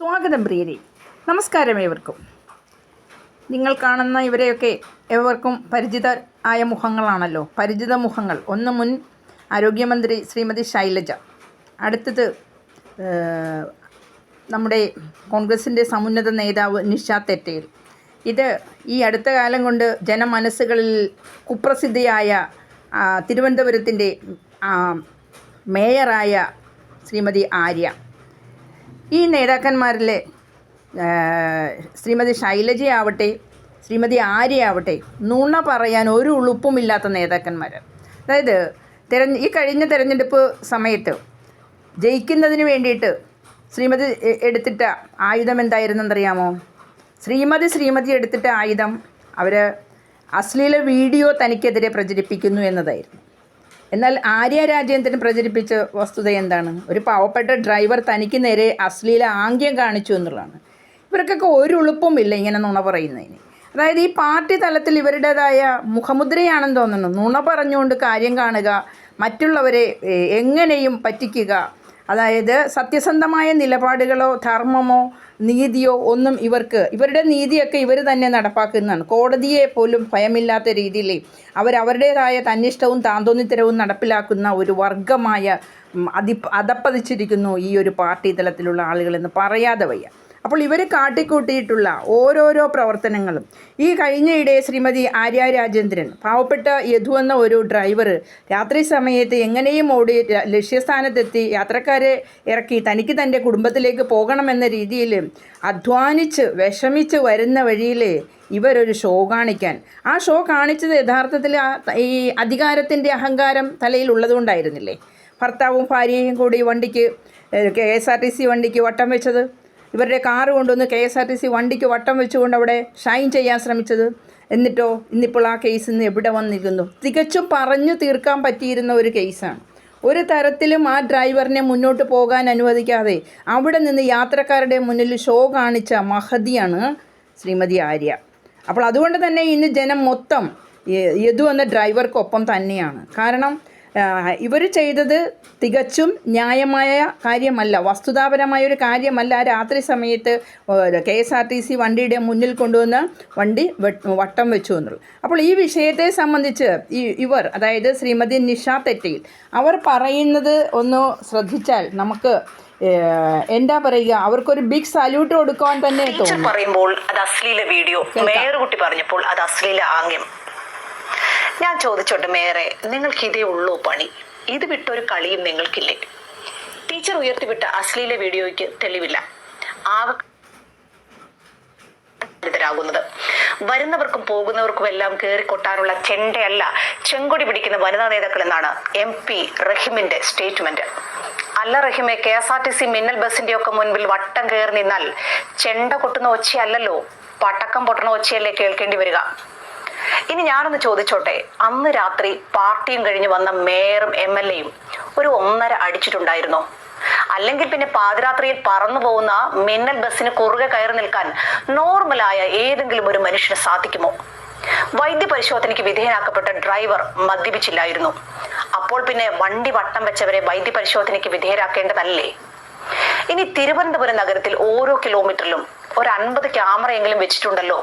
സ്വാഗതം പ്രിയരെ. നമസ്കാരം ഏവർക്കും. നിങ്ങൾ കാണുന്ന ഇവരെയൊക്കെ ഏവർക്കും പരിചിത ആയ മുഖങ്ങളാണല്ലോ. പരിചിത മുഖങ്ങൾ. ഒന്ന് മുൻ ആരോഗ്യമന്ത്രി ശ്രീമതി ശൈലജ. അടുത്തത് നമ്മുടെ കോൺഗ്രസിന്റെ സമുന്നത നേതാവ് നിഷ തെറ്റേൽ. ഇത് ഈ അടുത്ത കാലം കൊണ്ട് ജനമനസ്സുകളിൽ കുപ്രസിദ്ധിയായ തിരുവനന്തപുരത്തിന്റെ മേയറായ ശ്രീമതി ആര്യ. ഈ നേതാക്കന്മാരിലെ ശ്രീമതി ശൈലജയാവട്ടെ ശ്രീമതി ആര്യയാവട്ടെ നുണ പറയാൻ ഒരു ഉളുപ്പുമില്ലാത്ത നേതാക്കന്മാർ അതായത് തെരഞ്ഞ ഈ കഴിഞ്ഞ തെരഞ്ഞെടുപ്പ് സമയത്ത് ജയിക്കുന്നതിന് വേണ്ടിയിട്ട് ശ്രീമതി എടുത്തിട്ട ആയുധം എന്തായിരുന്നെന്നറിയാമോ? ശ്രീമതി ശ്രീമതി എടുത്തിട്ട ആയുധം അവർ അശ്ലീല വീഡിയോ തനിക്കെതിരെ പ്രചരിപ്പിക്കുന്നു എന്നതായിരുന്നു. എന്നാൽ ആര്യ രാജേന്ദ്രൻ പ്രചരിപ്പിച്ച വസ്തുത എന്താണ്? ഒരു പാവപ്പെട്ട ഡ്രൈവർ തനിക്ക് നേരെ അശ്ലീല ആംഗ്യം കാണിച്ചു എന്നുള്ളതാണ്. ഇവർക്കൊക്കെ ഒരു ഉളുപ്പുമില്ല ഇങ്ങനെ നുണ പറയുന്നതിന്. അതായത് ഈ പാർട്ടി തലത്തിൽ ഇവരുടേതായ മുഖമുദ്രയാണെന്ന് തോന്നുന്നു. നുണ പറഞ്ഞുകൊണ്ട് കാര്യം കാണുക മറ്റുള്ളവരെ എങ്ങനെയും പറ്റിക്കുക. അതായത് സത്യസന്ധമായ നിലപാടുകളോ ധർമ്മമോ നീതിയോ ഒന്നും ഇവർക്ക് ഇവരുടെ നീതിയൊക്കെ ഇവർ തന്നെ നടപ്പാക്കുന്നതാണ്. കോടതിയെ പോലും ഭയമില്ലാത്ത രീതിയിൽ അവരവരുടേതായ തന്നിഷ്ടവും താന്തോന്നിത്തരവും നടപ്പിലാക്കുന്ന ഒരു വർഗമായ അതി അതപ്പതിച്ചിരിക്കുന്നു ഈ ഒരു പാർട്ടി തലത്തിലുള്ള ആളുകളെന്ന് പറയാതെ വയ്യ. അപ്പോൾ ഇവർ കാട്ടിക്കൂട്ടിയിട്ടുള്ള ഓരോരോ പ്രവർത്തനങ്ങളും. ഈ കഴിഞ്ഞയിടെ ശ്രീമതി ആര്യ രാജേന്ദ്രൻ പാവപ്പെട്ട യദു എന്ന ഒരു ഡ്രൈവർ രാത്രി സമയത്ത് എങ്ങനെയും ഓടി ലക്ഷ്യസ്ഥാനത്തെത്തി യാത്രക്കാരെ ഇറക്കി തനിക്ക് തന്റെ കുടുംബത്തിലേക്ക് പോകണമെന്ന രീതിയിൽ അധ്വാനിച്ച് വിഷമിച്ച് വരുന്ന വഴിയിൽ ഇവരൊരു ഷോ കാണിക്കാൻ. ആ ഷോ കാണിച്ചത് യഥാർത്ഥത്തിൽ ഈ അധികാരത്തിന്റെ അഹങ്കാരം തലയിൽ ഉള്ളതുകൊണ്ടായിരുന്നില്ലേ? ഭർത്താവും ഭാര്യയും കൂടി വണ്ടിക്ക് K S R T C വണ്ടിക്ക് വട്ടം വെച്ചത്? ഇവരുടെ കാറ് കൊണ്ടുവന്ന് K S R T C വണ്ടിക്ക് വട്ടം വെച്ചുകൊണ്ട് അവിടെ ഷൈൻ ചെയ്യാൻ ശ്രമിച്ചത്. എന്നിട്ടോ ഇന്നിപ്പോൾ ആ കേസ് ഇന്ന് എവിടെ വന്നിരിക്കുന്നു? തികച്ചും പറഞ്ഞു തീർക്കാൻ പറ്റിയിരുന്ന ഒരു കേസാണ്. ഒരു തരത്തിലും ആ ഡ്രൈവറിനെ മുന്നോട്ട് പോകാൻ അനുവദിക്കാതെ അവിടെ നിന്ന് യാത്രക്കാരുടെ മുന്നിൽ ഷോ കാണിച്ച മഹതിയാണ് ശ്രീമതി ആര്യ. അപ്പോൾ അതുകൊണ്ട് തന്നെ ഇന്ന് ജനം മൊത്തം യദു എന്ന ഡ്രൈവർക്കൊപ്പം തന്നെയാണ്. കാരണം ഇവർ ചെയ്തത് തികച്ചും ന്യായമായ കാര്യമല്ല. വസ്തുതാപരമായ ഒരു കാര്യമല്ല രാത്രി സമയത്ത് K S R T C വണ്ടിയുടെ മുന്നിൽ കൊണ്ടുവന്ന് വണ്ടി വട്ടം വെച്ചു എന്നുള്ളൂ. അപ്പോൾ ഈ വിഷയത്തെ സംബന്ധിച്ച് ഇവർ അതായത് ശ്രീമതി നിഷ തെറ്റയിൽ അവർ പറയുന്നത് ഒന്ന് ശ്രദ്ധിച്ചാൽ നമുക്ക് എന്താ പറയുക അവർക്കൊരു ബിഗ് സല്യൂട്ട് കൊടുക്കാൻ തന്നെ പറയുമ്പോൾ അത് അശ്ലീല വീഡിയോ. കുട്ടി പറഞ്ഞപ്പോൾ അത് അശ്ലീല ആംഗ്യം. ഞാൻ ചോദിച്ചോട്ടെ മേറെ നിങ്ങൾക്ക് ഇതേ ഉള്ളൂ പണി. ഇത് വിട്ടൊരു കളിയും നിങ്ങൾക്കില്ലേ? ടീച്ചർ ഉയർത്തിവിട്ട അശ്ലീല വീഡിയോയ്ക്ക് തെളിവില്ല. ആകെ ാകുന്നത് വരുന്നവർക്കും പോകുന്നവർക്കും എല്ലാം കയറി കൊട്ടാനുള്ള ചെണ്ടയല്ല ചെങ്കൊടി പിടിക്കുന്ന വനിതാ നേതാക്കൾ എന്നാണ് എം പി റഹിമിന്റെ സ്റ്റേറ്റ്മെന്റ്. അല്ല റഹിമെ K S R T C മിന്നൽ ബസിന്റെ ഒക്കെ മുൻപിൽ വട്ടം കയറി നിന്നാൽ ചെണ്ട കൊട്ടുന്ന ഒച്ചയല്ലല്ലോ? പടക്കം പൊട്ടണ ഒച്ചയല്ലേ കേൾക്കേണ്ടി വരിക? ഇനി ഞാനൊന്ന് ചോദിച്ചോട്ടെ അന്ന് രാത്രി പാർട്ടിയും കഴിഞ്ഞ് വന്ന മേയറും എം എൽ എയും ഒരു ഒന്നര അടിച്ചിട്ടുണ്ടായിരുന്നോ? അല്ലെങ്കിൽ പിന്നെ പാതിരാത്രിയിൽ പറന്നു പോകുന്ന മിന്നൽ ബസ്സിന് കുറുകെ കയറി നിൽക്കാൻ നോർമലായ ഏതെങ്കിലും ഒരു മനുഷ്യന് സാധിക്കുമോ? വൈദ്യ പരിശോധനയ്ക്ക് വിധേയനാക്കപ്പെട്ട ഡ്രൈവർ മദ്യപിച്ചില്ലായിരുന്നു. അപ്പോൾ പിന്നെ വണ്ടി വട്ടം വെച്ചവരെ വൈദ്യ പരിശോധനയ്ക്ക് വിധേയരാക്കേണ്ടതല്ലേ? ഇനി തിരുവനന്തപുരം നഗരത്തിൽ ഓരോ കിലോമീറ്ററിലും ഒരു അൻപത് ക്യാമറയെങ്കിലും വെച്ചിട്ടുണ്ടല്ലോ.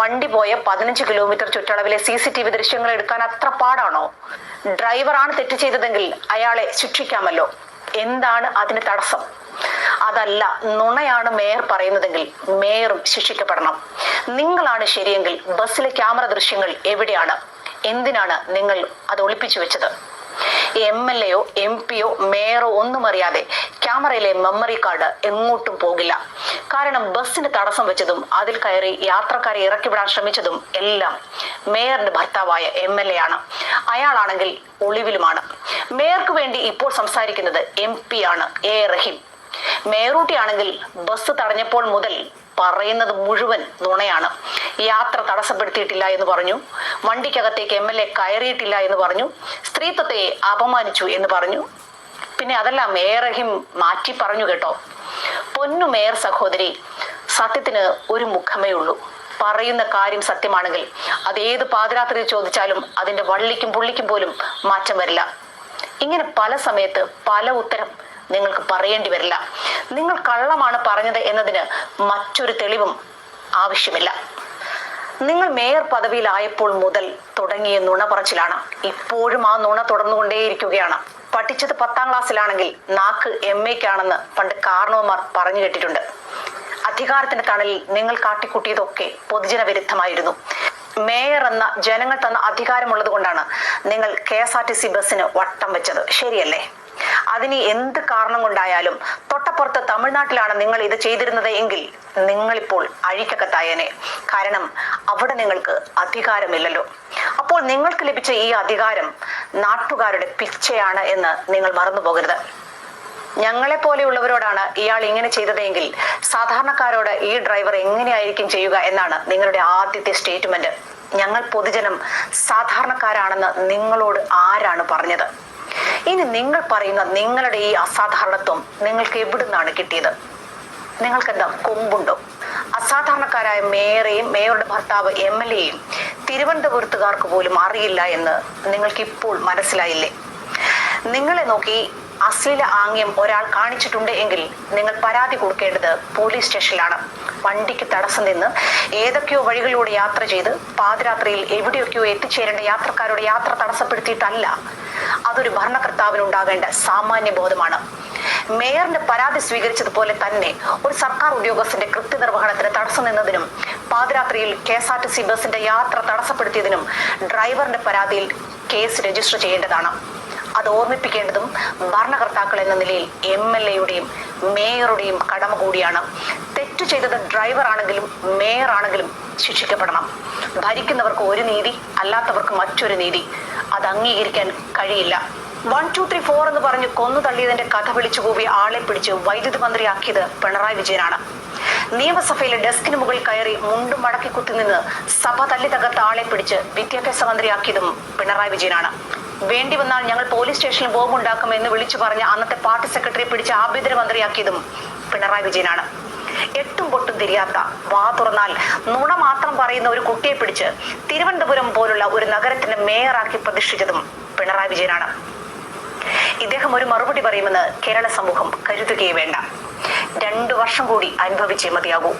വണ്ടി പോയ പതിനഞ്ച് കിലോമീറ്റർ ചുറ്റളവിലെ സി സി ടി വി ദൃശ്യങ്ങൾ എടുക്കാൻ അത്ര പാടാണോ? ഡ്രൈവറാണ് തെറ്റ് ചെയ്തതെങ്കിൽ അയാളെ ശിക്ഷിക്കാമല്ലോ. എന്താണ് അതിന് തടസ്സം? അതല്ല നുണയാണ് മേയർ പറയുന്നതെങ്കിൽ മേയറും ശിക്ഷിക്കപ്പെടണം. നിങ്ങളാണ് ശരിയെങ്കിൽ ബസ്സിലെ ക്യാമറ ദൃശ്യങ്ങൾ എവിടെയാണ്? എന്തിനാണ് നിങ്ങൾ അത് ഒളിപ്പിച്ചു വെച്ചത്? എം എൽ എയോ എം പിയോ മേയറോ ഒന്നും അറിയാതെ ക്യാമറയിലെ മെമ്മറി കാർഡ് എങ്ങോട്ടും പോകില്ല. കാരണം ബസ്സിന് തടസ്സം വെച്ചതും അതിൽ കയറി യാത്രക്കാരെ ഇറക്കിവിടാൻ ശ്രമിച്ചതും എല്ലാം മേയറിന്റെ ഭർത്താവായ എം എൽ എ ആണ്. അയാളാണെങ്കിൽ ഒളിവിലുമാണ്. മേയർക്ക് വേണ്ടി ഇപ്പോൾ സംസാരിക്കുന്നത് എം പി ആണ് എ റഹീം. മേറൂട്ടിയാണെങ്കിൽ ബസ് തടഞ്ഞപ്പോൾ മുതൽ പറയുന്നത് മുഴുവൻ നുണയാണ്. യാത്ര തടസ്സപ്പെടുത്തിയിട്ടില്ല എന്ന് പറഞ്ഞു. വണ്ടിക്കകത്തേക്ക് എം എൽ എ കയറിയിട്ടില്ല എന്ന് പറഞ്ഞു. സ്ത്രീത്വത്തെ അപമാനിച്ചു എന്ന് പറഞ്ഞു. പിന്നെ അതെല്ലാം മേയർ മാറ്റി പറഞ്ഞു കേട്ടോ. പൊന്നു മേയർ സഹോദരി സത്യത്തിന് ഒരു മുഖമേ ഉള്ളൂ. പറയുന്ന കാര്യം സത്യമാണെങ്കിൽ അത് ഏത് പാതിരാത്രി ചോദിച്ചാലും അതിന്റെ വള്ളിക്കും പുള്ളിക്കും പോലും മാറ്റം വരില്ല. ഇങ്ങനെ പല സമയത്ത് പല ഉത്തരം നിങ്ങൾക്ക് പറയേണ്ടി വരില്ല. നിങ്ങൾ കള്ളമാണ് പറഞ്ഞത് എന്നതിന് മറ്റൊരു തെളിവും ആവശ്യമില്ല. നിങ്ങൾ മേയർ പദവിയിലായപ്പോൾ മുതൽ തുടങ്ങിയ നുണ പറച്ചിലാണ് ഇപ്പോഴും ആ നുണ തുടർന്നുകൊണ്ടേയിരിക്കുകയാണ്. പഠിച്ചത് പത്താം ക്ലാസ്സിലാണെങ്കിൽ നാക്ക് എം എക്കാണെന്ന് പണ്ട് കാർണവന്മാർ പറഞ്ഞു കേട്ടിട്ടുണ്ട്. അധികാരത്തിന്റെ തണലിൽ നിങ്ങൾ കാട്ടിക്കൂട്ടിയതൊക്കെ പൊതുജന വിരുദ്ധമായിരുന്നു മേയർ എന്ന ജനങ്ങൾ തന്ന അധികാരമുള്ളത് കൊണ്ടാണ് നിങ്ങൾ K S R T C ബസ്സിന് വട്ടം വെച്ചത്. ശരിയല്ലേ? അതിന് എന്ത് കാരണം കൊണ്ടായാലും തൊട്ടപ്പുറത്ത് തമിഴ്നാട്ടിലാണ് നിങ്ങൾ ഇത് ചെയ്തിരുന്നത് എങ്കിൽ നിങ്ങളിപ്പോൾ അഴിക്കക്കത്തായനെ കാരണം അവിടെ നിങ്ങൾക്ക് അധികാരമില്ലല്ലോ. അപ്പോൾ നിങ്ങൾക്ക് ലഭിച്ച ഈ അധികാരം നാട്ടുകാരുടെ പിച്ചയാണ് എന്ന് നിങ്ങൾ മറന്നു പോകരുത്. ഞങ്ങളെ പോലെയുള്ളവരോടാണ് ഇയാൾ ഇങ്ങനെ ചെയ്തതെങ്കിൽ സാധാരണക്കാരോട് ഈ ഡ്രൈവർ എങ്ങനെയായിരിക്കും ചെയ്യുക എന്നാണ് നിങ്ങളുടെ ആദ്യത്തെ സ്റ്റേറ്റ്മെന്റ്. ഞങ്ങൾ പൊതുജനം സാധാരണക്കാരാണെന്ന് നിങ്ങളോട് ആരാണ് പറഞ്ഞത്? ഇനി നിങ്ങൾ പറയുന്ന നിങ്ങളുടെ ഈ അസാധാരണത്വം നിങ്ങൾക്ക് എവിടുന്നാണ് കിട്ടിയത്? നിങ്ങൾക്ക് എന്താ കൊമ്പുണ്ടോ? അസാധാരണക്കാരായ മേയറേയും മേയറുടെ ഭർത്താവ് എം എൽ എയും തിരുവനന്തപുരത്തുകാർക്ക് പോലും അറിയില്ല എന്ന് നിങ്ങൾക്ക് ഇപ്പോൾ മനസ്സിലായില്ലേ? നിങ്ങളെ നോക്കി അശ്ലീല ആംഗ്യം ഒരാൾ കാണിച്ചിട്ടുണ്ട് എങ്കിൽ നിങ്ങൾ പരാതി കൊടുക്കേണ്ടത് പോലീസ് സ്റ്റേഷനിലാണ്. വണ്ടിക്ക് തടസ്സം നിന്ന് ഏതൊക്കെയോ വഴികളിലൂടെ യാത്ര ചെയ്ത് പാതിരാത്രിയിൽ എവിടെയൊക്കെയോ എത്തിച്ചേരേണ്ട യാത്രക്കാരുടെ യാത്ര തടസ്സപ്പെടുത്തിയിട്ടല്ല. അതൊരു ഭരണകർത്താവിനുണ്ടാകേണ്ട സാമാന്യ ബോധമാണ്. മേയറിന്റെ പരാതി സ്വീകരിച്ചതുപോലെ തന്നെ ഒരു സർക്കാർ ഉദ്യോഗസ്ഥന്റെ കൃത്യനിർവഹണത്തിന് തടസ്സം നിന്നതിനും പാതിരാത്രിയിൽ K S R T C ബസിന്റെ യാത്ര തടസ്സപ്പെടുത്തിയതിനും ഡ്രൈവറിന്റെ പരാതിയിൽ കേസ് രജിസ്റ്റർ ചെയ്യേണ്ടതാണ്. അത് ഓർമ്മിപ്പിക്കേണ്ടതും ഭരണകർത്താക്കൾ എന്ന നിലയിൽ എം എൽ എയുടെയും മേയറുടെയും കടമ കൂടിയാണ്. തെറ്റു ചെയ്തത് ഡ്രൈവർ ആണെങ്കിലും മേയർ ആണെങ്കിലും ശിക്ഷിക്കപ്പെടണം. ഭരിക്കുന്നവർക്ക് ഒരു നീതി അല്ലാത്തവർക്ക് മറ്റൊരു നീതി. അത് അംഗീകരിക്കാൻ കഴിയില്ല. വൺ ടു ത്രീ ഫോർ എന്ന് പറഞ്ഞ് കൊന്നു തള്ളിയതിന്റെ കഥ വിളിച്ചു കൂവിയ ആളെ പിടിച്ച് വൈദ്യുതി മന്ത്രിയാക്കിയത് പിണറായി വിജയനാണ്. നിയമസഭയിലെ ഡെസ്കിന് മുകളിൽ കയറി മുണ്ടും മടക്കി കുത്തി നിന്ന് സഭ തല്ലി തകർത്ത ആളെ പിടിച്ച് വിദ്യാഭ്യാസ മന്ത്രിയാക്കിയതും പിണറായി വിജയനാണ്. വേണ്ടി വന്നാൽ ഞങ്ങൾ പോലീസ് സ്റ്റേഷനിൽ ബോംബുണ്ടാക്കും എന്ന് വിളിച്ചു പറഞ്ഞ അന്നത്തെ പാർട്ടി സെക്രട്ടറി പിടിച്ച് ആഭ്യന്തര മന്ത്രിയാക്കിയതും പിണറായി വിജയനാണ്. എട്ടും പൊട്ടും തിരിയാത്ത വാ തുറന്നാൽ നുണ മാത്രം പറയുന്ന ഒരു കുട്ടിയെ പിടിച്ച് തിരുവനന്തപുരം പോലുള്ള ഒരു നഗരത്തിന്റെ മേയറാക്കി പ്രതിഷ്ഠിച്ചതും പിണറായി വിജയനാണ്. ഇദ്ദേഹം ഒരു മറുപടി പറയുമെന്ന് കേരള സമൂഹം കരുതുകയേ വേണ്ട. രണ്ടു വർഷം കൂടി അനുഭവിച്ചേ മതിയാകൂ.